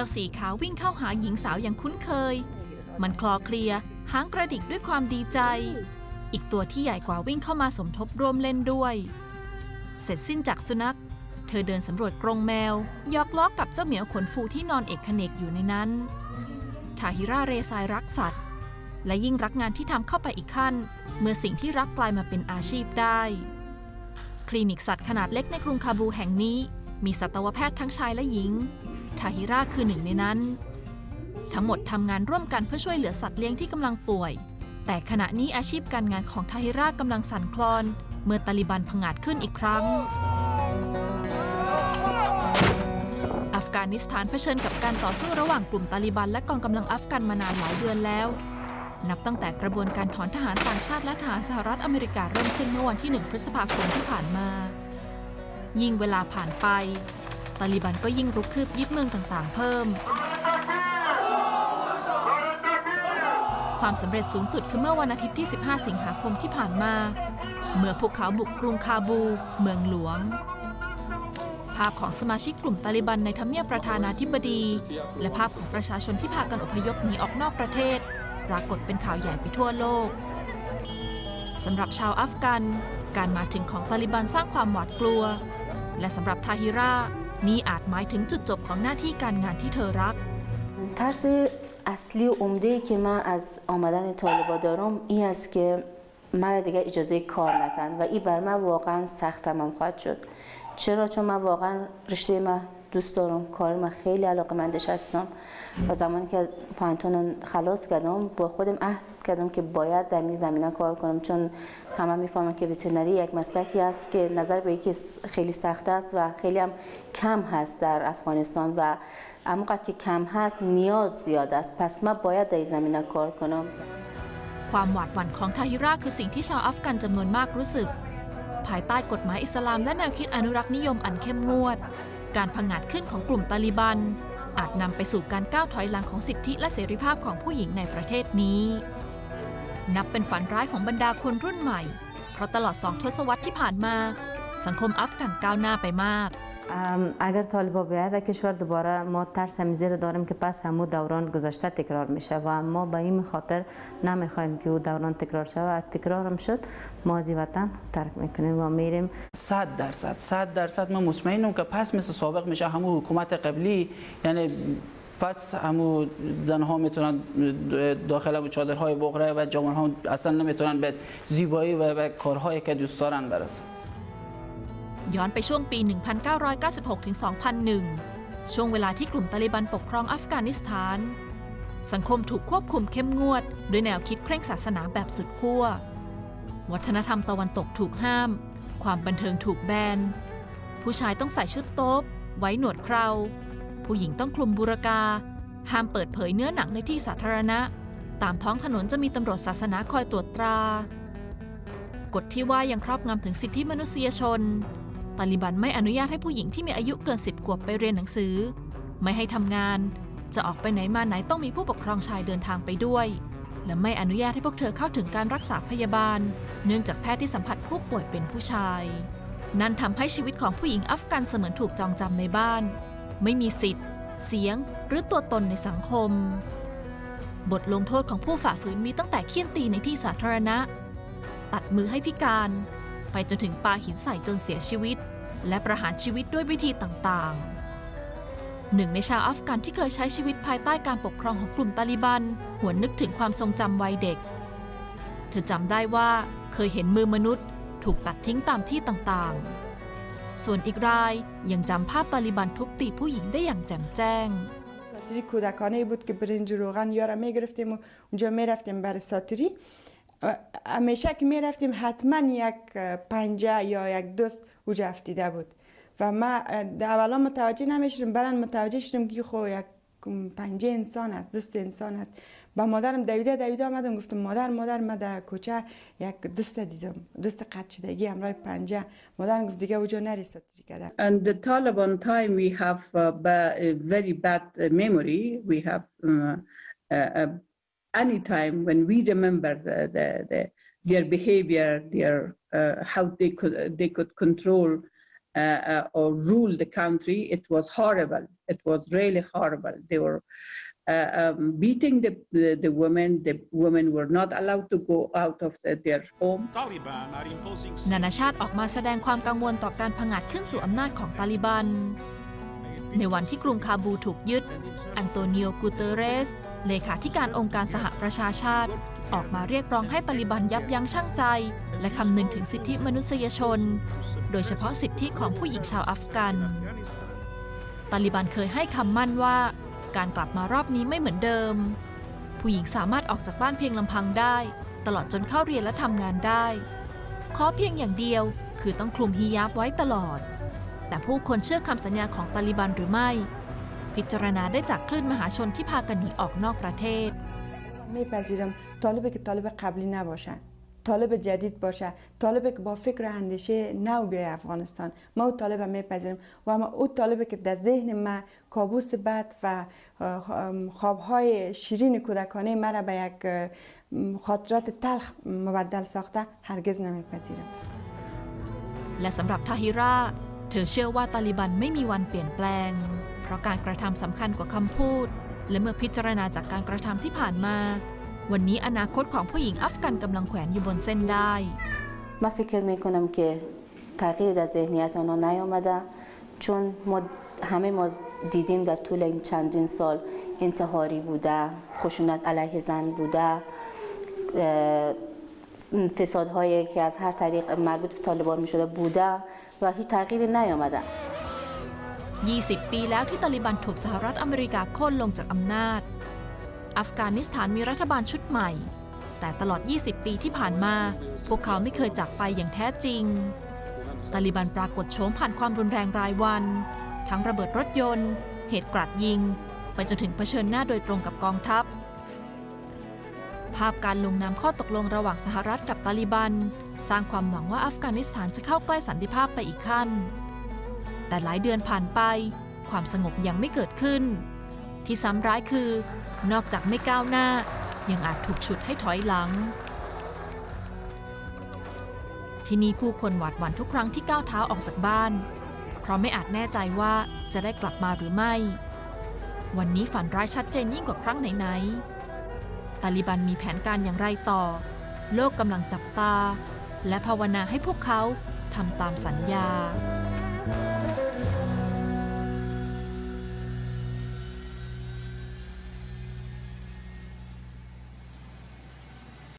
จ้าสีขาววิ่งเข้าหาหญิงสาวอย่างคุ้นเคย มันคลอเคลียหางกระดิกด้วยความดีใจ อีกตัวที่ใหญ่กว่าวิ่งเข้ามาสมทบร่วมเล่นด้วย เสร็จสิ้นจากสุนัข เธอเดินสำรวจกรงแมว ยอกล้อกับเจ้าเหมียวขนฟูที่นอนเอกเนกอยู่ในนั้น ทาฮิราเรซายรักสัตว์ และยิ่งรักงานที่ทำเข้าไปอีกขั้น เมื่อสิ่งที่รักกลายมาเป็นอาชีพได้ คลินิกสัตว์ขนาดเล็กในกรุงคาบูแห่งนี้ มีสัตวแพทย์ทั้งชายและหญิง ทาฮิราคือหนึ่งในนั้น ทั้งหมดทำงานร่วมกันเพื่อช่วยเหลือสัตว์เลี้ยงที่กำลังป่วย แต่ขณะนี้อาชีพการงานของทาฮิรากำลังสั่นคลอน เมื่อตาลิบันผงาดขึ้นอีกครั้ง อัฟกานิสถานเผชิญกับการต่อสู้ระหว่างกลุ่มตาลิบันและกองกำลังอัฟกันมานานหลายเดือนแล้ว นับตั้งแต่กระบวนการถอนทหารต่างชาติและทหารสหรัฐอเมริกาเริ่มขึ้นเมื่อวันที่ 1 พฤษภาคมที่ผ่านมา ยิ่งเวลาผ่านไป ตาลิบันก็ยิ่งรุกคืบยึดเมืองต่างๆ เพิ่ม ความสำเร็จสูงสุดคือเมื่อวันอาทิตย์ที่ 15 สิงหาคมที่ผ่านมา เมื่อพวกเขาบุกกรุงคาบู เมืองหลวง ภาพของสมาชิกกลุ่มตาลิบันในทำเนียบประธานาธิบดี และภาพของประชาชนที่พากันอพยพหนีออกนอกประเทศ ปรากฏเป็นข่าวใหญ่ไปทั่วโลกสำหรับชาวอัฟกัน การมาถึงของตาลิบันสร้างความหวาดกลัว และสำหรับทาฮิรา นี่อาจหมายถึงจุดจบของหน้าที่การงานที่เธอรัก ترس اصلی و عمده ای که من از آمدن طالبا دارم این است که مرا دیگه اجازه کار ندن و این بر من واقعا سخت هم خواهد شد چرا چون من واقعا رشته من دوست دارم کار من خیلی علاقه مندش هستم و زمانی که پانتون خلاص کردم با خودم عهد کردم که باید در این زمینه کار کنم چون همه میفهمن که وترنری یک مسلکی است که نظر به اینکه خیلی سخت است و خیلی هم کم هست در افغانستان و همونقدر که کم هست نیاز زیاد است پس من باید در این زمینه کار کنم ความหวาดหวั่นของทาฮิราคือสิ่งที่ชาวอัฟกันจำนวนมากรู้สึก ภายใต้กฎหมายอิสลามและแนวคิดอนุรักษ์นิยมอันเข้มงวด การผงาดขึ้นของกลุ่มตาลิบัน อาจนำไปสู่การก้าวถอยหลังของสิทธิและเสรีภาพของผู้หญิงในประเทศนี้ นับเป็นฝันร้ายของบรรดาคนรุ่นใหม่ เพราะตลอดสองทศวรรษที่ผ่านมา สังคมอัฟกันก้าวหน้าไปมาก اگر طالبا بیاید در کشور دوباره ما ترس هم زیر داریم که پس همو دوران گذشته تکرار میشه و ما به این خاطر نمی‌خوایم که او دوران تکرار شود. و تکرار هم شد ما از وطن ترک می‌کنیم و میریم. صد درصد صد درصد من مطمئنم که پس مثل سابق میشه همون حکومت قبلی یعنی پس همو زنها می‌تونن داخل همون چادرهای بغره و جوانها اصلا نمی‌تونن به زیبایی و به کارهایی که دوست دارن برسن. ย้อนไปช่วงปี 1996ถึง2001 ช่วงเวลาที่กลุ่มตาลิบันปกครองอัฟกานิสถาน สังคมถูกควบคุมเข้มงวด ด้วยแนวคิดเคร่งศาสนาแบบสุดขั้ว วัฒนธรรมตะวันตกถูกห้าม ความบันเทิงถูกแบน ผู้ชายต้องใส่ชุดโต๊บ ไว้หนวดเครา ผู้หญิงต้องคลุมบุรกา ห้ามเปิดเผยเนื้อหนังในที่สาธารณะ ตามท้องถนนจะมีตำรวจศาสนาคอยตรวจตรากฎที่ว่ายังครอบงำถึงสิทธิมนุษยชน ตาลิบันไม่อนุญาตให้ผู้หญิงที่มีอายุเกิน 10 ขวบไปเรียนหนังสือ ไม่ให้ทำงาน จะออกไปไหนมาไหนต้องมีผู้ปกครองชายเดินทางไปด้วย และไม่อนุญาตให้พวกเธอเข้าถึงการรักษาพยาบาล เนื่องจากแพทย์ที่สัมผัสผู้ป่วยเป็นผู้ชาย นั่นทำให้ชีวิตของผู้หญิงอัฟกันเสมือนถูกจองจำในบ้าน ไม่มีสิทธิ์ เสียง หรือตัวตนในสังคม บทลงโทษของผู้ฝ่าฝืนมีตั้งแต่เคี่ยนตีในที่สาธารณะ ตัดมือให้พิการ ไปจนถึงปาหินใส่จนเสียชีวิต และประหารชีวิตด้วยวิธีต่างๆ หนึ่งในชาวอัฟกันที่เคยใช้ชีวิตภายใต้การปกครองของกลุ่มตาลิบัน หวนนึกถึงความทรงจำวัยเด็ก เธอจำได้ว่าเคยเห็นมือมนุษย์ ถูกตัดทิ้งตามที่ต่างๆ ส่วนอีกรายยังจำภาพตาลิบันทุบตีผู้หญิงได้อย่างแจ่มแจ้ง ساتری کودکانه بود که برنج و روغن یارا میگرفتیم و اونجا میرفتیم برای ساتری و همیشه که می‌رفتیم حتما یک پنجه یا یک دوست اونجا افتیده بود. و ما اولا متوجه نمی‌شدیم بعدا متوجه شدیم که خو یک پنجه انسان است دوست انسان است. با مادرم دویده دویده آمدم گفتم مادر مادر من در کوچه یک دوست دیدم دوست قد شدگی همراه پنجه. مادرم گفت دیگه نری ساتری کردن And the Taliban time, we have uh, a very bad memory. We have uh, uh, uh, any time when we remember the, the, the, their behavior, their uh, how they could they could control uh, or rule the country, it was horrible. It was really horrible. They were uh, um, beating the, the, the women. The women were not allowed to go out of the, their home. Taliban are imposing นานาชาติออกมาแสดงความกังวลต่อการผงาดขึ้นสู่อำนาจของตาลิบัน ในวันที่กรุงคาบูถูกยึด อันโตนิโอ กูเตเรสเลขาธิการองค์การสหประชาชาติ ออกมาเรียกร้องให้ตาลิบันยับยั้งชั่งใจ และคำนึงถึงสิทธิมนุษยชน โดยเฉพาะสิทธิของผู้หญิงชาวอัฟกัน ตาลิบันเคยให้คำมั่นว่า การกลับมารอบนี้ไม่เหมือนเดิม ผู้หญิงสามารถออกจากบ้านเพียงลำพังได้ ตลอดจนเข้าเรียนและทำงานได้ ขอเพียงอย่างเดียวคือต้องคลุมฮิญาบไว้ตลอด แต่ผู้คนเชื่อคำสัญญาของตาลิบันหรือไม่ พิจารณาได้จากคลื่นมหาชนที่พากันหนีออกนอกประเทศ میپذیرم طالبی که طالب قبلی نباشه طالب جدید باشه طالبی که با فکر و اندیشه نو بیای افغانستان ما او طالب میپذیرم و اما او طالبی که در ذهن ما کابوس بد و خوابهای شیرین کودکانه مرا به یک اه، خاطرات تلخ مبدل ساخته هرگز نمیپذیرم และสำหรับทาฮิรา เธอเชื่อว่าตาลิบันไม่มีวันเปลี่ยนแปลง เพราะการกระทำสำคัญกว่าคำพูด และเมื่อพิจารณาจากการกระทำที่ผ่านมา วันนี้อนาคตของผู้หญิงอัฟกันกำลังแขวนอยู่บนเส้นได้ من فکر میکنم که تغییر در ذهنیت آنها نیامده چون ما همه ما دیدیم در طول این چندین سال انتحاری بوده خشونت علیه زن بوده اه، فسادهایی که از هر طریق مربوط به طالبان میشده بوده و هیچ تغییری نیامده 20 ปีแล้วที่ตาลิบันถูกสหรัฐอเมริกาโค่นลงจากอำนาจ อัฟกานิสถานมีรัฐบาลชุดใหม่ แต่ตลอด 20 ปีที่ผ่านมา พวกเขาไม่เคยจากไปอย่างแท้จริง ตาลิบันปรากฏโฉมผ่านความรุนแรงรายวัน ทั้งระเบิดรถยนต์ เหตุกราดยิง ไปจนถึงเผชิญหน้าโดยตรงกับกองทัพ ภาพการลงนามข้อตกลงระหว่างสหรัฐกับตาลิบัน สร้างความหวังว่าอัฟกานิสถานจะเข้าใกล้สันติภาพไปอีกขั้น แต่หลายเดือนผ่านไป ความสงบยังไม่เกิดขึ้น ที่ซ้ำร้ายคือ นอกจากไม่ก้าวหน้า ยังอาจถูกฉุดให้ถอยหลัง ที่นี่ผู้คนหวาดหวั่นทุกครั้งที่ก้าวเท้าออกจากบ้าน เพราะไม่อาจแน่ใจว่าจะได้กลับมาหรือไม่ วันนี้ฝันร้ายชัดเจนยิ่งกว่าครั้งไหนๆ ตาลิบันมีแผนการอย่างไรต่อ โลกกำลังจับตา และภาวนาให้พวกเขาทำตามสัญญา